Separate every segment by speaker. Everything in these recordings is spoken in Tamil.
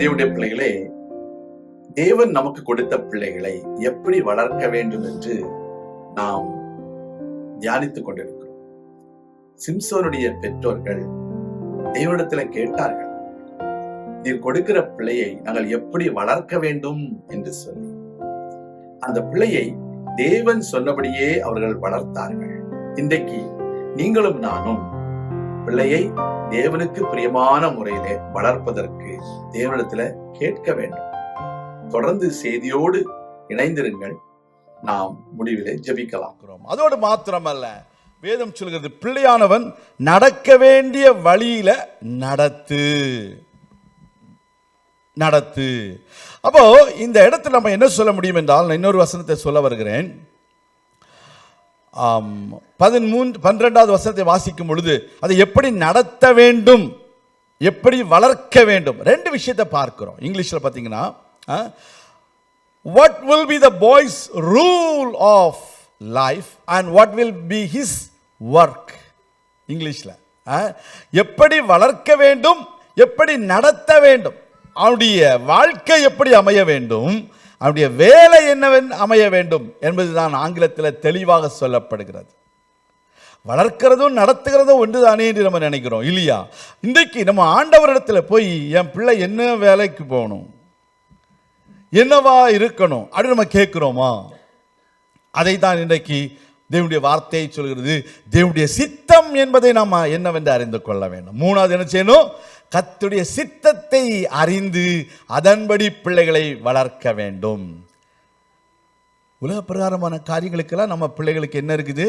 Speaker 1: தேவனுடைய பிள்ளைகளே தேவன் நமக்கு கொடுத்த பிள்ளைகளை எப்படி வளர்க்க வேண்டும் என்று நாம் தியானித்துக் கொண்டிருக்கிறோம். சிம்சோனுடைய பெற்றோர்கள் தேவனிடத்துல கேட்டார்கள் நீர் கொடுக்கிற பிள்ளையை நாங்கள் எப்படி வளர்க்க வேண்டும்? என்று சொல்லி. அந்த பிள்ளையை தேவன் சொன்னபடியே அவர்கள் வளர்த்தார்கள். இன்றைக்கு நீங்களும் நானும் பிள்ளையை தேவனுக்கு பிரியமான முறையிலே வளர்ப்பதற்கு தேவனிடத்துல கேட்க வேண்டும். தொடர்ந்து செய்தியோடு இணைந்திருங்கள். நாம் முடிவிலே ஜெபிக்கலாம்.
Speaker 2: அதோடு மாத்திரமல்ல வேதம் சொல்கிறது பிள்ளையானவன் நடக்க வேண்டிய வழியில நடத்து. நடத்து. அப்போ இந்த இடத்துல நம்ம என்ன சொல்ல முடியும் என்றால் நான் இன்னொரு வசனத்தை சொல்ல வருகிறேன். பதிமூன்று பன்னிரெண்டாவது வசனத்தை வாசிக்கும் பொழுது அதை எப்படி நடத்த வேண்டும் எப்படி வளர்க்க வேண்டும் ரெண்டு விஷயத்தை பார்க்கிறோம். இங்கிலீஷில் பார்த்தீங்கன்னா what will be the boys rule of life and what will be his work இங்கிலீஷில் எப்படி வளர்க்க வேண்டும் எப்படி நடத்த வேண்டும் அவனுடைய வாழ்க்கை எப்படி அமைய வேண்டும் அவனுடைய வேலை என்னவென் அமைய வேண்டும் என்பதுதான் ஆங்கிலத்தில் தெளிவாக சொல்லப்படுகிறது. வளர்க்கிறதும் நடத்துகிறதும் ஒன்றுதானே என்று நம்ம நினைக்கிறோம் இல்லையா? இன்றைக்கு நம்ம ஆண்டவரிடத்தில் போய் என் பிள்ளை என்ன வேலைக்கு போகணும்? என்னவா இருக்கணும்? அப்படின்னு நம்ம கேட்குறோமா? அதை தான் இன்றைக்கு தேவனுடைய வார்த்தையை சொல்கிறது. தேவனுடைய சித்தம் என்பதை நாம் என்னவென்று அறிந்து கொள்ள வேண்டும். மூணாவது என்ன செய்யணும்? கத்துடைய சித்தத்தை அறிந்து அதன்படி பிள்ளைகளை வளர்க்க வேண்டும். உலக பிரகாரமான காரியங்களுக்கெல்லாம் நம்ம பிள்ளைகளுக்கு என்ன இருக்குது?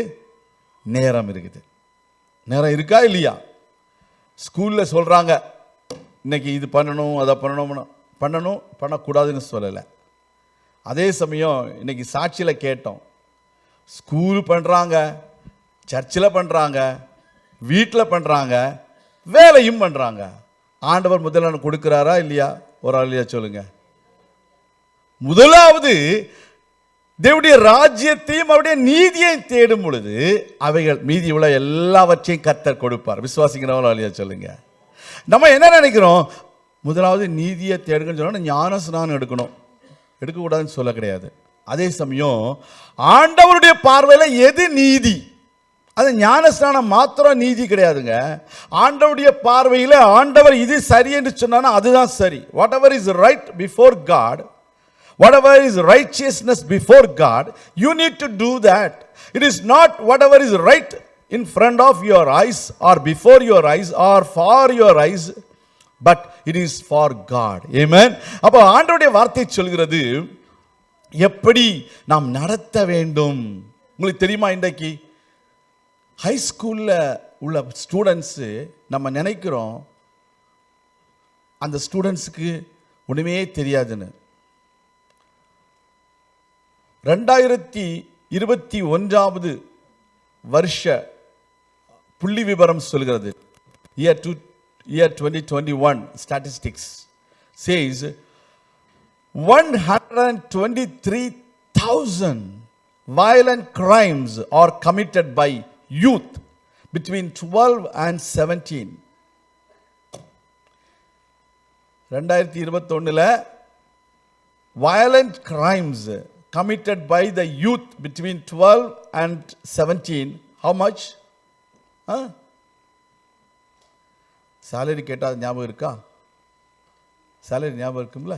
Speaker 2: நேரம் இருக்குது. நேரம் இருக்கா இல்லையா? ஸ்கூலில் சொல்கிறாங்க இன்னைக்கு இது பண்ணணும் அதை பண்ணணும் பண்ணணும் பண்ணக்கூடாதுன்னு சொல்லலை. அதே சமயம் இன்னைக்கு சாட்சியில் கேட்டோம் ஸ்கூல் பண்ணுறாங்க சர்ச்சில் பண்ணுறாங்க வீட்டில் பண்ணுறாங்க வேலையும் பண்ணுறாங்க ஆண்டவர் முதல்ல கொடுக்குறாரா இல்லையா? ஒரு ஆளியா சொல்லுங்க. முதலாவது தேவடைய ராஜ்யத்தையும் அவருடைய நீதியையும் தேடும் பொழுது அவைகள் மீதி உள்ள எல்லாவற்றையும் கத்தர் கொடுப்பார். விசுவாசிக்கிறவங்களா இல்லையா சொல்லுங்க. நம்ம என்ன நினைக்கிறோம்? முதலாவது நீதியை தேடுங்கன்னு சொன்னால் ஞான ஸ்நானம் எடுக்கணும். எடுக்கக்கூடாதுன்னு சொல்ல கிடையாது. அதே சமயம் ஆண்டவருடைய பார்வையில் எது நீதி? அது ஞானஸ்நானம் மாத்திரம் நீதி கிடையாதுங்க ஆண்டவுடைய பார்வையில் ஆண்டவர் இது சரி என்று சொன்னான்னா அதுதான் சரி whatever is right before God whatever is righteousness before God you need to do that it is not whatever is right in front of your eyes or before your eyes or for your eyes but it is for God amen அப்போ ஆண்டவுடைய வார்த்தை சொல்கிறது எப்படி நாம் நடத்த வேண்டும் உங்களுக்கு தெரியுமா இன்றைக்கு ஹை ஸ்கூலில் உள்ள ஸ்டூடெண்ட்ஸு நம்ம நினைக்கிறோம் அந்த ஸ்டூடெண்ட்ஸுக்கு ஒன்றுமே தெரியாதுன்னு. ரெண்டாயிரத்தி இருபத்தி ஒன்றாவது வருஷ புள்ளி விவரம் சொல்கிறது. Year to year twenty twenty one statistics says one hundred and twenty three thousand violent crimes are committed by youth between 12 and 17 ரெண்டாயிரத்தி இருபத்தொன்னில் violent crimes committed by the youth between twelve and seventeen how much salary கேட்டால் ஞாபகம் இருக்கா? சேலரி ஞாபகம் இருக்கும்ல?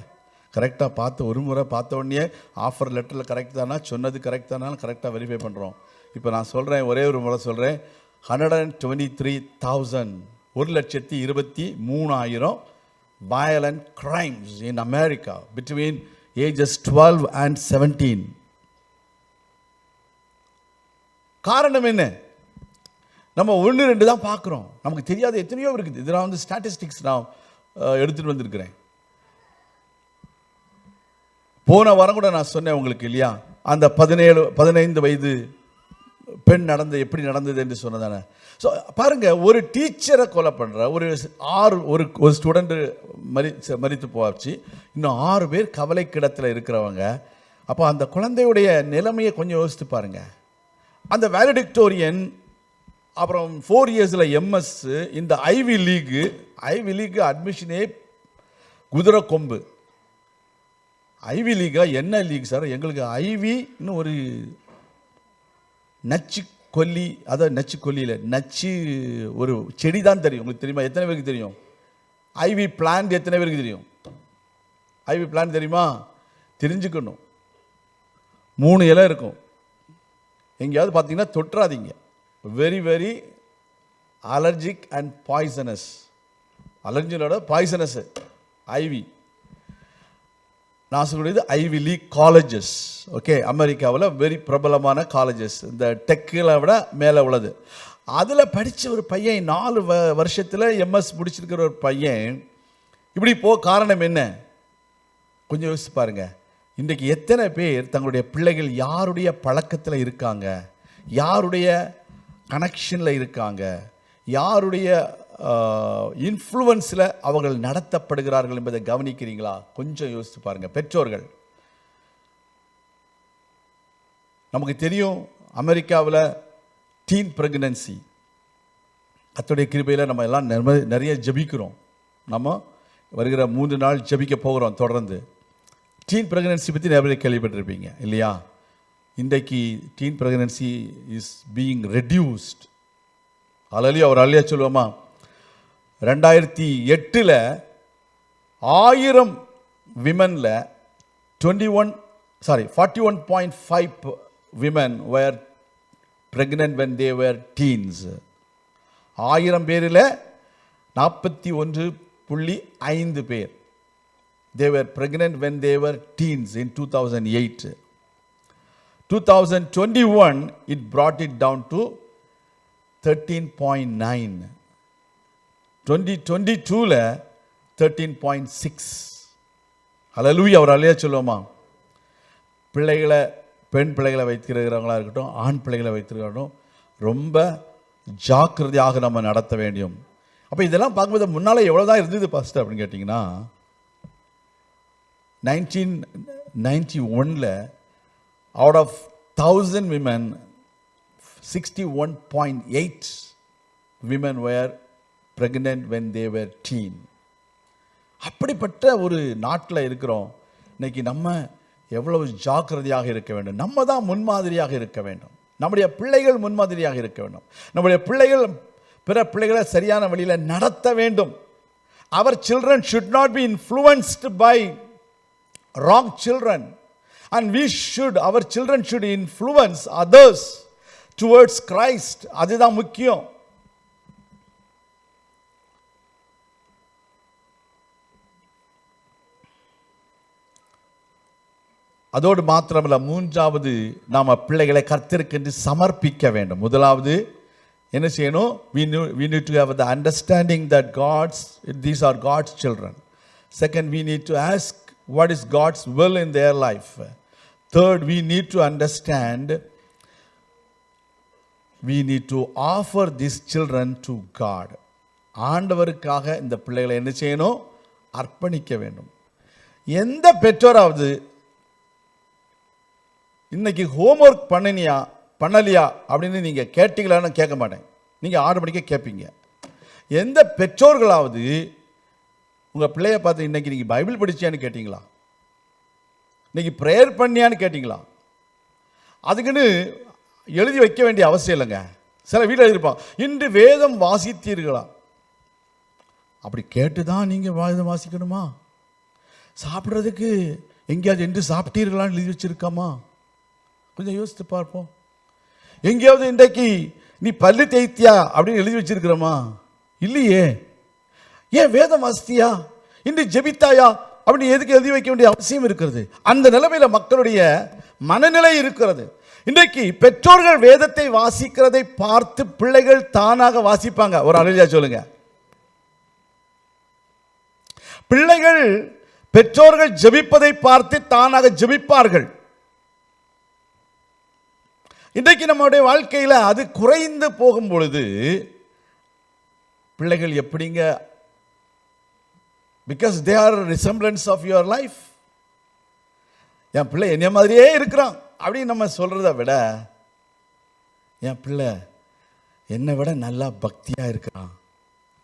Speaker 2: கரெக்டாக பார்த்து ஒரு முறை பார்த்த உடனே ஆஃபர் லெட்டரில் கரெக்ட் தானா? சொன்னது கரெக்ட் தானான்னு கரெக்டாக வெரிஃபை பண்ணுறோம் இப்போ நான் சொல்கிறேன் ஒரே ஒரு முறை சொல்கிறேன் hundred and twenty three thousand ஒரு லட்சத்தி இருபத்தி மூணாயிரம் violent crimes in America between ages twelve and seventeen காரணம் என்ன? நம்ம ஒன்று ரெண்டு தான் பார்க்குறோம். நமக்கு தெரியாத எத்தனையோ இருக்குது. இது நான் வந்து ஸ்டாட்டிஸ்டிக்ஸ் நான் எடுத்துகிட்டு எடுத்துட்டு வந்திருக்கிறேன். போன வாரம் கூட நான் சொன்னேன் உங்களுக்கு இல்லையா? அந்த பதினேழு பதினைந்து வயது பெண் நடந்து எப்படி நடந்தது என்று சொன்னதானே. ஸோ பாருங்க ஒரு டீச்சரை கொலை பண்ணுற ஒரு ஆறு ஒரு ஒரு ஸ்டூடெண்ட்டு மரி மறித்து போச்சு. இன்னும் ஆறு பேர் கவலை கிடத்தில் இருக்கிறவங்க. அப்போ அந்த குழந்தையுடைய நிலைமையை கொஞ்சம் யோசித்து பாருங்கள் அந்த வேலடிக்டோரியன் அப்புறம் ஃபோர் இயர்ஸில் எம்எஸ் இந்த ஐவி லீகு ஐவி லீக்கு அட்மிஷனே குதிரை கொம்பு. ஐவி லீக்கா என்ன லீக் சார் எங்களுக்கு ஐவின்னு ஒரு நச்சு கொல்லி அதாவது நச்சு கொல்லியில் நச்சு ஒரு செடி தான் தெரியும். உங்களுக்கு தெரியுமா? எத்தனை பேருக்கு தெரியும்? ஐவி பிளான்ட் எத்தனை பேருக்கு தெரியும்? ஐவி பிளான்ட் தெரியுமா? தெரிஞ்சுக்கணும். மூணு இலை இருக்கும். எங்கேயாவது பார்த்தீங்கன்னா தொட்டுறாதீங்க very very allergic and poisonous அலர்ஜினோட poisonous ivy நான் சொல்லக்கூடியது ஐவி லீக் காலேஜஸ் ஓகே அமெரிக்காவில் வெரி பிரபலமான காலேஜஸ் இந்த டெக்கில் விட மேலே உள்ளது. அதில் படித்த ஒரு பையன் நாலு வ வருஷத்தில் எம்எஸ் முடிச்சிருக்கிற ஒரு பையன் இப்படி போ காரணம் என்ன? கொஞ்சம் யோசிச்சு பாருங்க. இன்றைக்கு எத்தனை பேர் தங்களுடைய பிள்ளைகள் யாருடைய பழக்கத்தில் இருக்காங்க? யாருடைய கனெக்ஷனில் இருக்காங்க? யாருடைய இன்ஃப்ளூவன்ஸில் அவர்கள் நடத்தப்படுகிறார்கள் என்பதை கவனிக்கிறீங்களா? கொஞ்சம் யோசித்து பாருங்க. பெற்றோர்கள். நமக்கு தெரியும் அமெரிக்காவில் டீன் பிரெக்னன்சி அத்துடைய கிருபையில் நம்ம எல்லாம் நிறைய ஜெபிக்கிறோம். நம்ம வருகிற மூன்று நாள் ஜெபிக்க போகிறோம் தொடர்ந்து. டீன் பிரெக்னன்சி பற்றி நிறைய கேள்விப்பட்டிருப்பீங்க இல்லையா? இன்றைக்கு teen pregnancy is being reduced அலலியோ அவர் அலையா சொல்லுவோமா? ரெண்டாயிரத்தி எட்டில் ஆயிரம் விமனில் twenty one sorry forty one point five women were pregnant when they were teens ஆயிரம் பேரில் நாற்பத்தி ஒன்று புள்ளி ஐந்து பேர். They were pregnant when they were teens in two thousand eight two thousand twenty one it brought it down to thirteen point nine twenty twenty டூவில் தேர்ட்டீன் பாயிண்ட் சிக்ஸ் அலலூயா அவர் அலையா சொல்லுவோமா? பிள்ளைகளை பெண் பிள்ளைகளை வைத்திருக்கிறவங்களாக இருக்கட்டும் ஆண் பிள்ளைகளை வைத்திருக்கட்டும் ரொம்ப ஜாக்கிரதையாக நம்ம நடத்த வேண்டும். அப்போ இதெல்லாம் பார்க்கும்போது முன்னால் எவ்வளோ தான் இருந்தது ஃபஸ்ட்டு அப்படின்னு கேட்டிங்கன்னா நைன்டீன் நைன்டி ஒனில் out of thousand women sixty one point eight women were pregnant when they were teen அப்படிப்பட்ட ஒரு நாட்டில் இருக்கிறோம். இன்னைக்கு நம்ம எவ்வளவு ஜாக்கிரதையாக இருக்க வேண்டும். நம்ம தான் முன்மாதிரியாக இருக்க வேண்டும். நம்முடைய பிள்ளைகள் முன்மாதிரியாக இருக்க வேண்டும். நம்முடைய பிள்ளைகள் பிற பிள்ளைகளை சரியான வழியில் நடத்த வேண்டும். Our children should not be influenced by wrong children and we should our children should influence others towards Christ அதுதான் முக்கியம். அதோடு மாத்திரமல்ல மூன்றாவது நாம் பிள்ளைகளை கர்த்தருக்கென்று சமர்ப்பிக்க வேண்டும் முதலாவது என்ன செய்யணும் we need to have the understanding that God's these are God's children second we need to ask what is God's will in their life third we need to understand we need to offer this children to God ஆண்டவருக்காக இந்த பிள்ளைகளை என்ன செய்யணும் அர்ப்பணிக்க வேண்டும் எந்த பெற்றோராவது இன்றைக்கி ஹோம்ஒர்க் பண்ணினியா பண்ணலையா அப்படின்னு நீங்கள் கேட்டீங்களான்னு கேட்க மாட்டேன். நீங்கள் ஆறு மணிக்கே கேட்பீங்க. எந்த பெற்றோர்களாவது உங்கள் பிள்ளைய பார்த்து இன்னைக்கு நீங்கள் பைபிள் படிச்சியான்னு கேட்டிங்களா? இன்றைக்கி ப்ரேயர் பண்ணியான்னு கேட்டிங்களா? அதுக்குன்னு எழுதி வைக்க வேண்டிய அவசியம் இல்லைங்க. சில வீட்டில் எழுதியிருப்பான் இன்று வேதம் வாசித்தீர்களா? அப்படி கேட்டு தான் நீங்கள் வேதம் வாசிக்கணுமா? சாப்பிட்றதுக்கு எங்கேயாவது என்று சாப்பிட்டீர்களான்னு எழுதி வச்சுருக்காமா? கொஞ்சம் யோசித்து பார்ப்போம். எங்கேயாவது இன்றைக்கு நீ பள்ளி தேய்த்தியா அப்படின்னு எழுதி வச்சிருக்கிறோமா? இல்லையே. ஏன் வேதம் வாசித்தியா? இன்று ஜெபித்தாயா? அப்படின்னு எதுக்கு எழுதி வைக்க வேண்டிய அவசியம் இருக்கிறது? அந்த நிலைமையில மக்களுடைய மனநிலை இருக்கிறது. இன்றைக்கு பெற்றோர்கள் வேதத்தை வாசிக்கிறதை பார்த்து பிள்ளைகள் தானாக வாசிப்பாங்க. ஒரு அழிலியா சொல்லுங்க. பிள்ளைகள் பெற்றோர்கள் ஜெபிப்பதை பார்த்து தானாக ஜெபிப்பார்கள். இன்றைக்கு நம்முடைய வாழ்க்கையில் அது குறைந்து போகும் பொழுது பிள்ளைகள் எப்படிங்க? Because they are resemblance of your life என் பிள்ளை என்னைய மாதிரியே இருக்கிறான் அப்படின்னு நம்ம சொல்கிறத விட என் பிள்ளை என்னை விட நல்லா பக்தியாக இருக்கிறான்.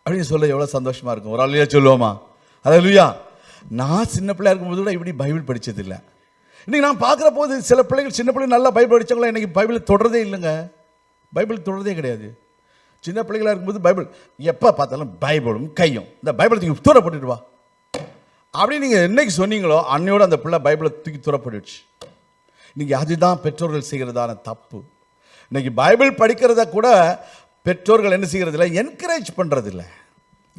Speaker 2: அப்படின்னு சொல்ல எவ்வளோ சந்தோஷமாக இருக்கும். ஒரு ஆளுயா சொல்லுவோமா? அதையா நான் சின்ன பிள்ளையா இருக்கும்போது கூட இப்படி பைபிள் படித்ததில்லை இன்றைக்கி நான் பார்க்குற போது சில பிள்ளைகள் சின்ன பிள்ளைங்க நல்லா பைபிள் படிச்சவங்களா இன்னைக்கு பைபிள் தொடர்றதே இல்லைங்க. பைபிள் தொடர்றதே கிடையாது. சின்ன பிள்ளைகளாக இருக்கும்போது பைபிள் எப்போ பார்த்தாலும் பைபிளும் கையும். இந்த பைபிளை தூக்கி தூர போட்டுட்டு வா. அப்படின்னு நீங்கள் என்னைக்கு சொன்னீங்களோ அன்னையோட அந்த பிள்ளை பைபிளை தூக்கி தூர போட்டுடுச்சு. இன்றைக்கி அதுதான் பெற்றோர்கள் செய்கிறதான தப்பு. இன்னைக்கு பைபிள் படிக்கிறத கூட பெற்றோர்கள் என்ன செய்கிறதில்ல? என்கரேஜ் பண்ணுறதில்ல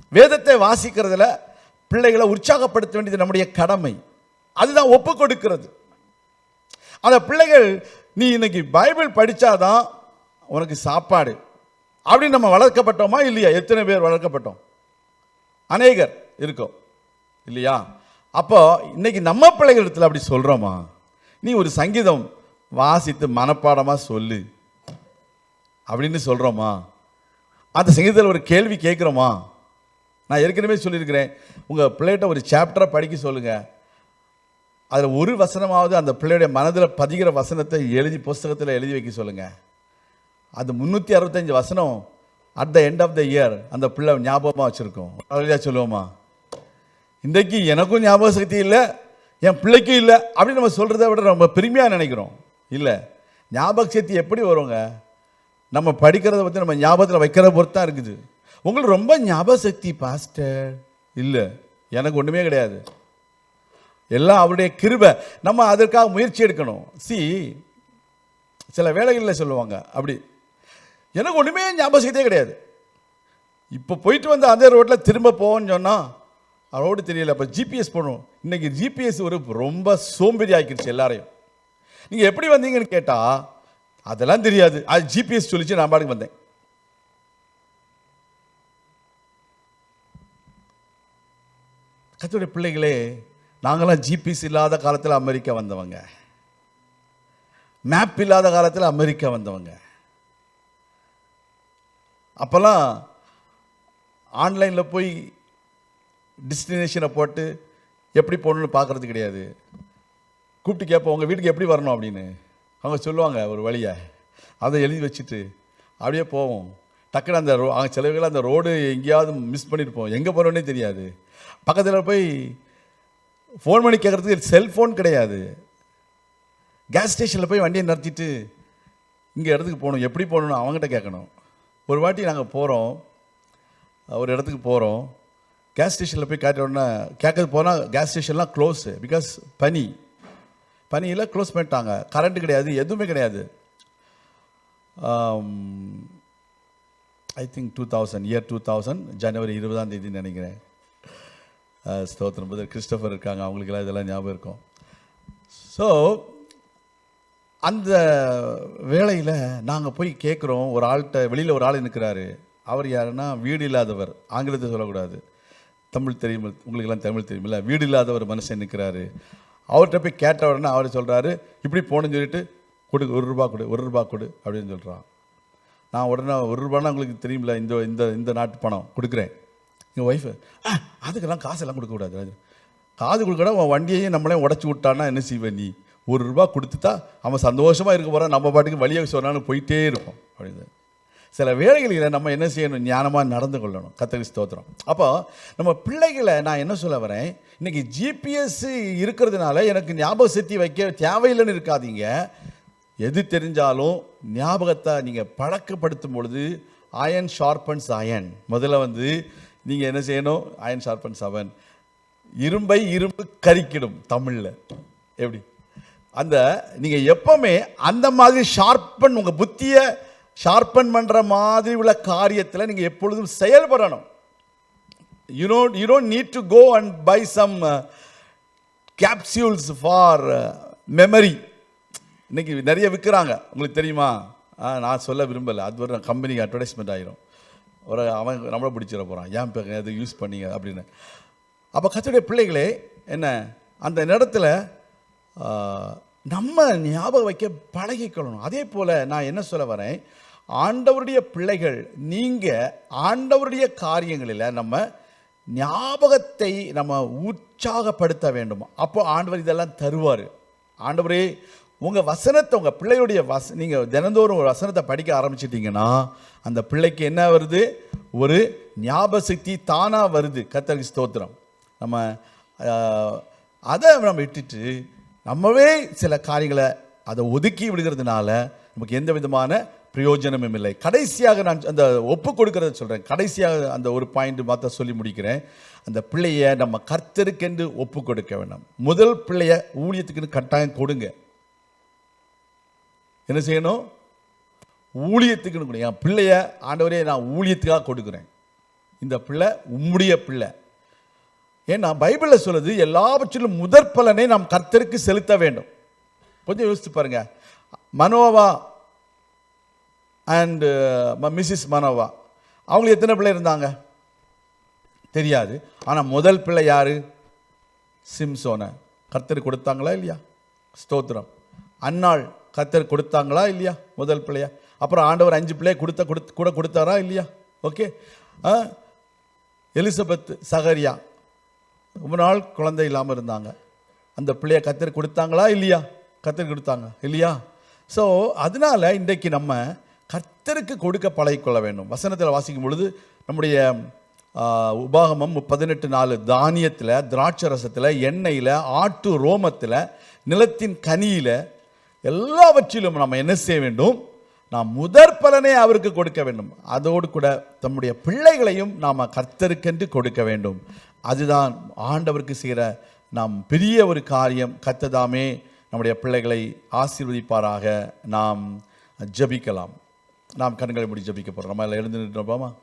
Speaker 2: வேதத்தை வாசிக்கிறதுல பிள்ளைகளை உற்சாகப்படுத்த வேண்டியது நம்முடைய கடமை. அதுதான் ஒப்பு கொடுக்கிறது. அந்த பிள்ளைகள் நீ இன்னைக்கு பைபிள் படித்தாதான் உனக்கு சாப்பாடு. அப்படின்னு நம்ம வளர்க்கப்பட்டோமா இல்லையா? எத்தனை பேர் வளர்க்கப்பட்டோம்? அநேகர் இருக்கும். இல்லையா? அப்போ இன்னைக்கு நம்ம பிள்ளைகளிடத்தில் அப்படி சொல்கிறோமா நீ ஒரு சங்கீதம் வாசித்து மனப்பாடமாக சொல்லு. அப்படின்னு சொல்கிறோமா அந்த சங்கீதத்தில் ஒரு கேள்வி கேட்குறோமா? நான் ஏற்கனவே சொல்லியிருக்கிறேன். உங்கள் பிள்ளைகிட்ட ஒரு சாப்டரை படிக்க சொல்லுங்கள் அதில் ஒரு வசனமாவது அந்த பிள்ளையுடைய மனதில் பதிகிற வசனத்தை எழுதி புஸ்தகத்தில் எழுதி வைக்க சொல்லுங்கள் அது முந்நூற்றி அறுபத்தஞ்சு வசனம். At the end of the year அந்த பிள்ளை ஞாபகமாக வச்சுருக்கோம். வழியாக சொல்லுவோமா? இன்றைக்கு எனக்கும் ஞாபக சக்தி இல்லை என் பிள்ளைக்கும் இல்லை அப்படின்னு நம்ம சொல்கிறத விட ரொம்ப பெருமையாக நினைக்கிறோம். இல்லை ஞாபக சக்தி எப்படி வருங்க? நம்ம படிக்கிறத பற்றி நம்ம ஞாபகத்தில் வைக்கிறத பொறுத்து தான் இருக்குது. உங்களுக்கு ரொம்ப ஞாபக சக்தி பாஸ்டர் இல்லை எனக்கு ஒன்றுமே கிடையாது. எல்லாம் அவருடைய கிருபை. நம்ம அதற்காக முயற்சி எடுக்கணும். சி சில வேலைகளில் சொல்லுவாங்க அப்படி. எனக்கு ஒன்றுமே ஞாபகம் சக்தியே கிடையாது. இப்போ போயிட்டு வந்து அதே ரோட்டில் திரும்ப போவோன்னு சொன்னால் ரோடு தெரியல. அப்போ ஜிபிஎஸ் போடணும். இன்றைக்கி ஜிபிஎஸ் ஒரு ரொம்ப சோம்பேறி ஆக்கிடுச்சு எல்லாரையும். நீங்கள் எப்படி வந்தீங்கன்னு கேட்டால் அதெல்லாம் தெரியாது. அது ஜிபிஎஸ் சொல்லிச்சு நான் பாட்டுக்கு வந்தேன். கத்துடைய பிள்ளைகளே நாங்களாம் ஜிபிஎஸ் இல்லாத காலத்தில் அமெரிக்கா வந்தவங்க. மேப் இல்லாத காலத்தில் அமெரிக்கா வந்தவங்க. அப்போல்லாம் ஆன்லைனில் போய் டெஸ்டினேஷனை போட்டு எப்படி போகணுன்னு பார்க்கறது கிடையாது. கூப்பிட்டு கேட்போம் உங்கள் வீட்டுக்கு எப்படி வரணும்? அப்படின்னு. அவங்க சொல்லுவாங்க ஒரு வழியை. அதை எழுதி வச்சுட்டு அப்படியே போவோம். டக்குன்னு அந்த ரோ அங்கே சிலவுகள் அந்த ரோடு எங்கேயாவது மிஸ் பண்ணியிருப்போம் எங்கே போகிறோன்னே தெரியாது. பக்கத்தில் போய் ஃபோன் பண்ணி கேட்குறதுக்கு செல்ஃபோன் கிடையாது. கேஸ் ஸ்டேஷனில் போய் வண்டியை நிறுத்திட்டு இங்கே இடத்துக்கு போகணும். எப்படி போகணும்னு அவங்ககிட்ட கேட்கணும். ஒரு வாட்டி நாங்கள் போகிறோம் ஒரு இடத்துக்கு போகிறோம் கேஸ் ஸ்டேஷனில் போய் கேட்ட உடனே கேட்கறது போனால் கேஸ் ஸ்டேஷன்லாம் க்ளோஸு பிகாஸ் பனி. பனியில் க்ளோஸ் பண்ணிட்டாங்க. கரண்ட்டு கிடையாது எதுவுமே கிடையாது. I think two thousand year two thousand ஜனவரி இருபதாம் தேதி நினைக்கிறேன். ஸ்தோத்திரம். பிரதர் கிறிஸ்டபர் இருக்காங்க. அவங்களுக்கெல்லாம் இதெல்லாம் ஞாபகம் இருக்கும். ஸோ அந்த வேலையில் நாங்கள் போய் கேட்குறோம் ஒரு ஆள்கிட்ட வெளியில் ஒரு ஆள் நிற்கிறாரு அவர் யாருன்னா வீடு இல்லாதவர். ஆங்கிலத்தை சொல்லக்கூடாது. தமிழ் தெரியும் உங்களுக்கெல்லாம் தமிழ் தெரியுமில்ல வீடு இல்லாதவர் மனுஷன் நிற்கிறாரு அவர்கிட்ட போய் கேட்ட உடனே அவர் சொல்கிறாரு இப்படி போகணும்னு சொல்லிட்டு கொடு ஒரு ரூபா கொடு ஒரு ரூபா கொடு அப்படின்னு சொல்கிறான் நான் உடனே ஒரு ரூபான்னா உங்களுக்கு தெரியுமில்ல இந்த இந்த இந்த நாட்டு பணம் கொடுக்குறேன். எங்கள் ஒய்ஃபு ஆ அதுக்கெல்லாம் காசெல்லாம் கொடுக்கக்கூடாது காது கொடுக்கடா உன் வண்டியையும் நம்மளே உடச்சி விட்டான்னா என்ன செய்வேன் நீ? ஒரு ரூபா கொடுத்துட்டா அவன் சந்தோஷமாக இருக்க போகிறான் நம்ம பாட்டுக்கு வழியாக சொன்னாலும் போயிட்டே இருப்போம் அப்படின்னு சில வேலைகளில் நம்ம என்ன செய்யணும்? ஞானமாக நடந்து கொள்ளணும். கத்தரி ஸ்தோத்திரம். அப்போ நம்ம பிள்ளைகளை நான் என்ன சொல்ல வரேன்? இன்றைக்கி ஜிபிஎஸ் இருக்கிறதுனால எனக்கு ஞாபக சக்தி வைக்க தேவையில்லைன்னு இருக்காதீங்க. எது தெரிஞ்சாலும் ஞாபகத்தை நீங்கள் பழக்கப்படுத்தும் பொழுது அயன் ஷார்பன்ஸ் அயன் முதல்ல வந்து நீங்கள் என்ன செய்யணும்? அயன் ஷார்பன் செவன் இரும்பை இரும்பு கறிக்கிடும் தமிழில். எப்படி? அந்த நீங்கள் எப்போவுமே அந்த மாதிரி ஷார்ப்பன் உங்கள் புத்தியை ஷார்ப்பன் பண்ணுற மாதிரி உள்ள காரியத்தில் நீங்கள் எப்பொழுதும் செயல்படணும். You know you don't need to go and buy some capsules for memory இன்றைக்கி நிறைய விற்கிறாங்க உங்களுக்கு தெரியுமா? ஆ, நான் சொல்ல விரும்பலை. அது ஒரு கம்பெனிக்கு அட்வர்டைஸ்மெண்ட் ஆகிரும் ஒரு அவன் நம்மளை பிடிச்சிட போகிறான் ஏன் இப்போ அது யூஸ் பண்ணீங்க? அப்படின்னு. அப்போ கத்துடைய பிள்ளைகளே என்ன? அந்த நேரத்தில் நம்ம ஞாபகம் வைக்க பழகிக்கொள்ளணும். அதே போல் நான் என்ன சொல்ல வரேன்? ஆண்டவருடைய பிள்ளைகள் நீங்கள் ஆண்டவருடைய காரியங்களில் நம்ம ஞாபகத்தை நம்ம உற்சாகப்படுத்த வேண்டும். அப்போ ஆண்டவர் இதெல்லாம் தருவார். ஆண்டவரே உங்கள் வசனத்தை உங்கள் பிள்ளையுடைய வச நீங்கள் தினந்தோறும் ஒரு வசனத்தை படிக்க ஆரம்பிச்சிட்டிங்கன்னா அந்த பிள்ளைக்கு என்ன வருது? ஒரு ஞாபசக்தி தானாக வருது. கத்தருக்கு ஸ்தோத்திரம். நம்ம அதை நம்ம விட்டுட்டு நம்மவே சில காரியங்களை அதை ஒதுக்கி விடுகிறதுனால நமக்கு எந்த விதமான பிரயோஜனமும் இல்லை. கடைசியாக நான் அந்த ஒப்பு கொடுக்கறத சொல்கிறேன் கடைசியாக அந்த ஒரு பாயிண்ட் மாத்த சொல்லி முடிக்கிறேன். அந்த பிள்ளைய நம்ம கர்த்தருக்கென்று ஒப்பு கொடுக்க வேண்டாம். முதல் பிள்ளைய ஊழியத்துக்குன்னு கட்டாயம் கொடுங்க. என்ன செய்யணும்? ஊழியத்துக்குன்னு கொடுங்க என் பிள்ளைய ஆண்டவரே நான் ஊழியத்துக்காக கொடுக்குறேன். இந்த பிள்ளை உம்முடைய பிள்ளை. ஏன்னா பைபிளில் சொல்லுது எல்லாவற்றிலும் முதற் பலனை நாம் கர்த்தருக்கு செலுத்த வேண்டும். கொஞ்சம் யோசித்து பாருங்க. Manoah and Mrs uh, Manoah அவங்களுக்கு எத்தனை பிள்ளை இருந்தாங்க? தெரியாது. ஆனால் முதல் பிள்ளை யாரு? சிம்சோனை. கர்த்தர் கொடுத்தாங்களா இல்லையா? ஸ்தோத்திரம். அன்னாள் கத்தர் கொடுத்தாங்களா இல்லையா? முதல் பிள்ளையா. அப்புறம் ஆண்டவர் அஞ்சு பிள்ளைய கொடுத்த கொடுத்து கூட கொடுத்தாரா இல்லையா? ஓகே. Elizabeth Zechariah. ரொம்ப நாள் குழந்தை இல்லாமல் இருந்தாங்க. அந்த பிள்ளைய கத்தர் கொடுத்தாங்களா இல்லையா? கத்தர் கொடுத்தாங்க. இல்லையா? ஸோ அதனால இன்றைக்கு நம்ம கர்த்தருக்கு கொடுக்க பழகிக்கொள்ள வேண்டும். வசனத்தில் வாசிக்கும் பொழுது நம்முடைய உபாகமம் பதினெட்டு நாலு தானியத்தில் திராட்சை ரசத்தில் எண்ணெயில் ஆட்டு ரோமத்தில் நிலத்தின் கனியில் எல்லாவற்றிலும் நம்ம என்ன செய்ய வேண்டும்? நாம் முதற் பலனை அவருக்கு கொடுக்க வேண்டும். அதோடு கூட தம்முடைய பிள்ளைகளையும் நாம் கர்த்தருக்கென்று கொடுக்க வேண்டும். அதுதான் ஆண்டவருக்கு செய்கிற நாம் பெரிய ஒரு காரியம். கத்ததாமே நம்முடைய பிள்ளைகளை ஆசீர்வதிப்பாராக. நாம் ஜெபிக்கலாம். நாம் கண்களை முடி ஜபிக்க போகிறோம் நம்ம எழுந்து நின்றோமா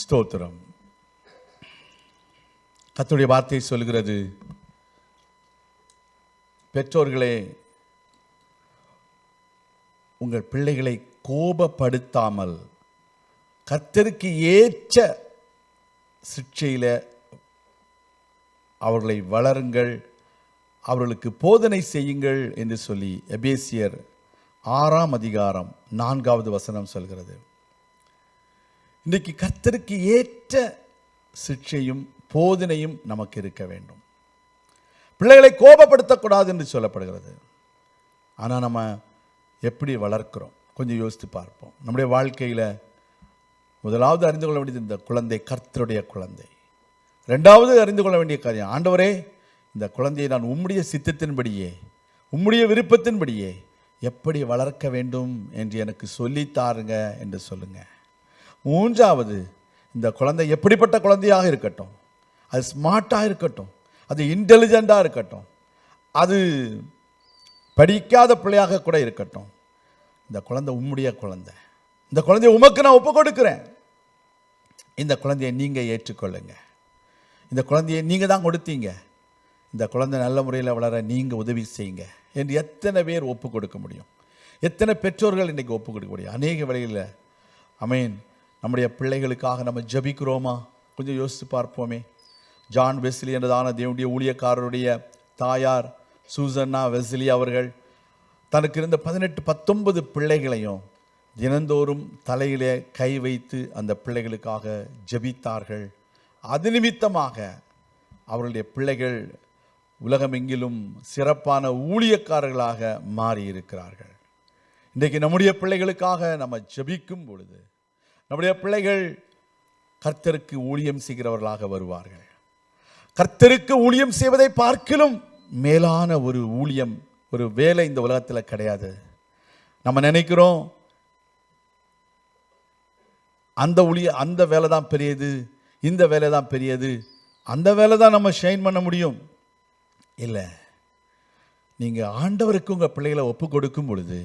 Speaker 2: ஸ்தோத்திரம். கத்துடைய வார்த்தை சொல்கிறது பெற்றோர்களே உங்கள் பிள்ளைகளை கோபப்படுத்தாமல் கர்த்தருக்கு ஏற்ற சிக்ஷையில் அவர்களை வளருங்கள் அவர்களுக்கு போதனை செய்யுங்கள் என்று சொல்லி எபேசியர் ஆறாம் அதிகாரம் நான்காவது வசனம் சொல்கிறது. இன்றைக்கு கர்த்தருக்கு ஏற்ற சிக்ஷையும் போதனையும் நமக்கு இருக்க வேண்டும். பிள்ளைகளை கோபப்படுத்தக்கூடாது என்று சொல்லப்படுகிறது. ஆனால் நம்ம எப்படி வளர்க்கிறோம்? கொஞ்சம் யோசித்து பார்ப்போம். நம்முடைய வாழ்க்கையில் முதலாவது அறிந்து கொள்ள வேண்டியது இந்த குழந்தை கர்த்தருடைய குழந்தை. ரெண்டாவது அறிந்து கொள்ள வேண்டிய காரியம் ஆண்டவரே இந்த குழந்தையை நான் உம்முடைய சித்தத்தின்படியே உம்முடைய விருப்பத்தின்படியே எப்படி வளர்க்க வேண்டும் என்று எனக்கு சொல்லித்தாருங்க என்று சொல்லுங்கள் மூன்றாவது இந்த குழந்தை எப்படிப்பட்ட குழந்தையாக இருக்கட்டும். அது ஸ்மார்ட்டாக இருக்கட்டும். அது இன்டெலிஜெண்ட்டாக இருக்கட்டும். அது படிக்காத பிள்ளையாக கூட இருக்கட்டும். இந்த குழந்தை உம்முடைய குழந்தை. இந்த குழந்தைய உமக்கு நான் ஒப்பு கொடுக்குறேன். இந்த குழந்தையை நீங்கள் ஏற்றுக்கொள்ளுங்க. இந்த குழந்தையை நீங்கள் தான் கொடுத்தீங்க. இந்த குழந்தை நல்ல முறையில் வளர நீங்கள் உதவி செய்யுங்க என்று எத்தனை பேர் ஒப்பு கொடுக்க முடியும்? எத்தனை பெற்றோர்கள் இன்றைக்கி ஒப்பு கொடுக்க முடியும்? அநேக வழியில். அமேன் நம்முடைய பிள்ளைகளுக்காக நம்ம ஜபிக்கிறோமா? கொஞ்சம் யோசித்து பார்ப்போமே. ஜான் வெஸ்லி என்றதான தேவனுடைய ஊழியக்காரருடைய தாயார் சூசன்னா வெஸ்லி அவர்கள் தனக்கு இருந்த பதினெட்டு பத்தொன்பது பிள்ளைகளையும் தினந்தோறும் தலையிலே கை வைத்து அந்த பிள்ளைகளுக்காக ஜெபித்தார்கள். அது நிமித்தமாக அவர்களுடைய பிள்ளைகள் உலகமெங்கிலும் சிறப்பான ஊழியக்காரர்களாக மாறி இருக்கிறார்கள் இன்றைக்கு நம்முடைய பிள்ளைகளுக்காக நம்ம ஜபிக்கும் பொழுது நம்முடைய பிள்ளைகள் கர்த்தருக்கு ஊழியம் செய்கிறவர்களாக வருவார்கள். கர்த்தருக்கு ஊழியம் செய்வதை பார்க்கிலும் மேலான ஒரு ஊழியம் ஒரு வேலை இந்த உலகத்தில் கிடையாது. நம்ம நினைக்கிறோம் அந்த ஊழிய அந்த வேலை தான் பெரியது இந்த வேலை தான் பெரியது அந்த வேலை தான் நம்ம ஷைன் பண்ண முடியும். இல்லை நீங்கள் ஆண்டவருக்கு உங்கள் பிள்ளைகளை ஒப்பு கொடுக்கும் பொழுது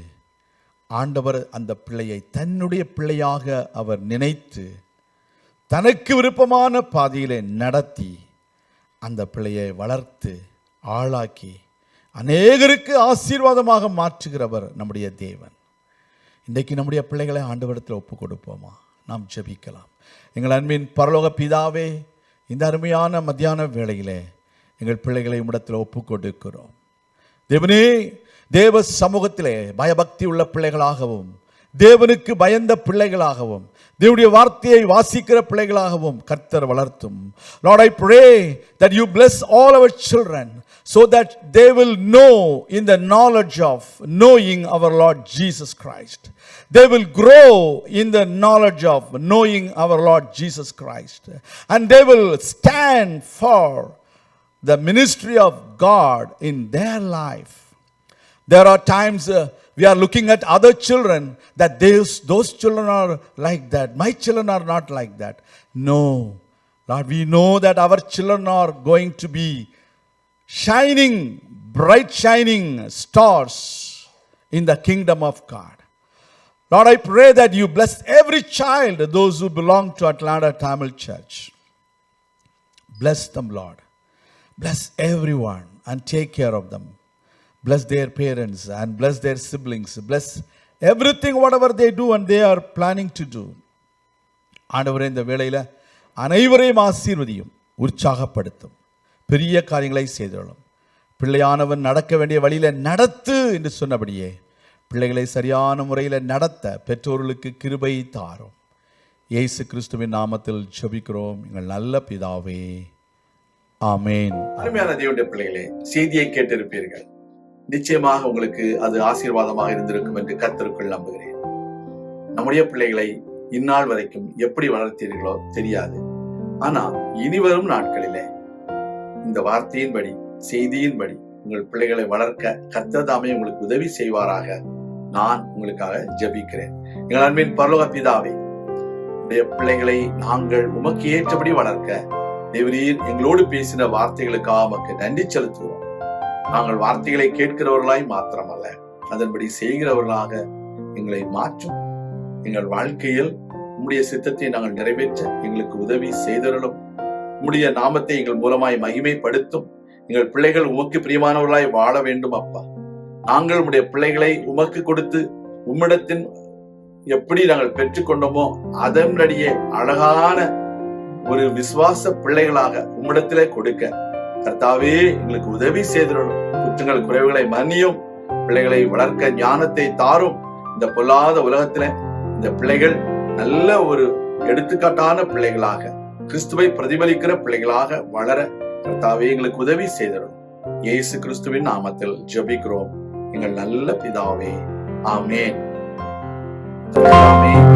Speaker 2: ஆண்டவர் அந்த பிள்ளையை தன்னுடைய பிள்ளையாக அவர் நினைத்து தனக்கு விருப்பமான பாதையிலே நடத்தி அந்த பிள்ளையை வளர்த்து ஆளாக்கி அநேகருக்கு ஆசீர்வாதமாக மாற்றுகிறவர் நம்முடைய தேவன். இன்றைக்கு நம்முடைய பிள்ளைகளை ஆண்டவரத்தில் ஒப்பு கொடுப்போமா நாம் ஜெபிக்கலாம். எங்கள் அன்பின் பரலோக பிதாவே இந்த அருமையான மத்தியான வேளையிலே எங்கள் பிள்ளைகளை உம்மிடத்தில் ஒப்பு கொடுக்கிறோம் தேவனே தேவ சமூகத்திலே பயபக்தி உள்ள பிள்ளைகளாகவும் தேவனுக்கு பயந்த பிள்ளைகளாகவும் தேவனுடைய வார்த்தையை வாசிக்கிற பிள்ளைகளாகவும் கர்த்தர் வளர்த்தும் Lord I pray that you bless all our children so that they will know in the knowledge of knowing our Lord Jesus Christ they will grow in the knowledge of knowing our Lord Jesus Christ and they will stand for the ministry of God in their life There are times uh, we are looking at other children that those, those children are like that. My children are not like that. No. Lord, we know that our children are going to be shining, bright shining stars in the kingdom of God. Lord, I pray that you bless every child, those who belong to Atlanta Tamil Church. Bless them, Lord. Bless everyone and take care of them. Bless their parents and bless their siblings. Bless everything, whatever they do and they are planning to do. ஆண்டவரே இந்த வேளையில் அனைவரையும் ஆசீர்வதியும் உற்சாகப்படுத்தும். பெரிய காரியங்களை செய்தோளும் பிள்ளையானவன் நடக்க வேண்டிய வழியில் நடத்து என்று சொன்னபடியே பிள்ளைகளை சரியான முறையில் நடத்த பெற்றோர்களுக்கு கிருபை தாரும். இயேசு கிறிஸ்துவின் நாமத்தில் ஜெபிக்கிறோம். எங்கள் நல்ல பிதாவே. ஆமேன்.
Speaker 1: அருமையான தேவனுடைய பிள்ளைகளே செய்தியை கேட்டிருப்பீர்கள். நிச்சயமாக உங்களுக்கு அது ஆசீர்வாதமாக இருந்திருக்கும் என்று கர்த்தருக்குள் நம்புகிறேன். நம்முடைய பிள்ளைகளை இந்நாள் வரைக்கும் எப்படி வளர்த்தீர்களோ தெரியாது. ஆனா இனி வரும் நாட்களிலே இந்த வார்த்தையின்படி செய்தியின்படி உங்கள் பிள்ளைகளை வளர்க்க கத்ததாமே உங்களுக்கு உதவி செய்வாராக. நான் உங்களுக்காக ஜபிக்கிறேன். எங்கள் அன்பின் பரலோக பிதாவே உடைய பிள்ளைகளை நாங்கள் உமக்கு ஏற்றபடி வளர்க்க தேவரீர் எங்களோடு பேசின வார்த்தைகளுக்காக உமக்கு நன்றி செலுத்துவோம் நாங்கள் வார்த்தைகளை கேட்கிறவர்களாய் மாத்திரமல்ல அதன்படி செய்கிறவர்களாக எங்களை மாற்றும். எங்கள் வாழ்க்கையில் உம்முடைய சித்தத்தை நாங்கள் நிறைவேற்ற எங்களுக்கு உதவி செய்தருளும். உம்முடைய நாமத்தை எங்கள் மூலமாய் மகிமைப்படுத்தும். எங்கள் பிள்ளைகள் உமக்கு பிரியமானவர்களாய் வாழ வேண்டும் அப்பா. நாங்கள் உம்முடைய பிள்ளைகளை உமக்கு கொடுத்து உம்மிடத்தின் எப்படி நாங்கள் பெற்றுக்கொண்டோமோ அதனடியே அழகான ஒரு விசுவாச பிள்ளைகளாக உம்மிடத்திலே கொடுக்க கர்த்தாவே எங்களுக்கு உதவி செய்திடும் குற்றங்கள் குறைவுகளை மன்னியும். பிள்ளைகளை வளர்க்க ஞானத்தை தாரும். இந்த பொல்லாத உலகத்துல இந்த பிள்ளைகள் நல்ல ஒரு எடுத்துக்காட்டான பிள்ளைகளாக கிறிஸ்துவை பிரதிபலிக்கிற பிள்ளைகளாக வளர கர்த்தாவே எங்களுக்கு உதவி செய்திடும் இயேசு கிறிஸ்துவின் நாமத்தில் ஜபிக்கிறோம். எங்கள் நல்ல பிதாவே ஆமேன். ஆமேன்.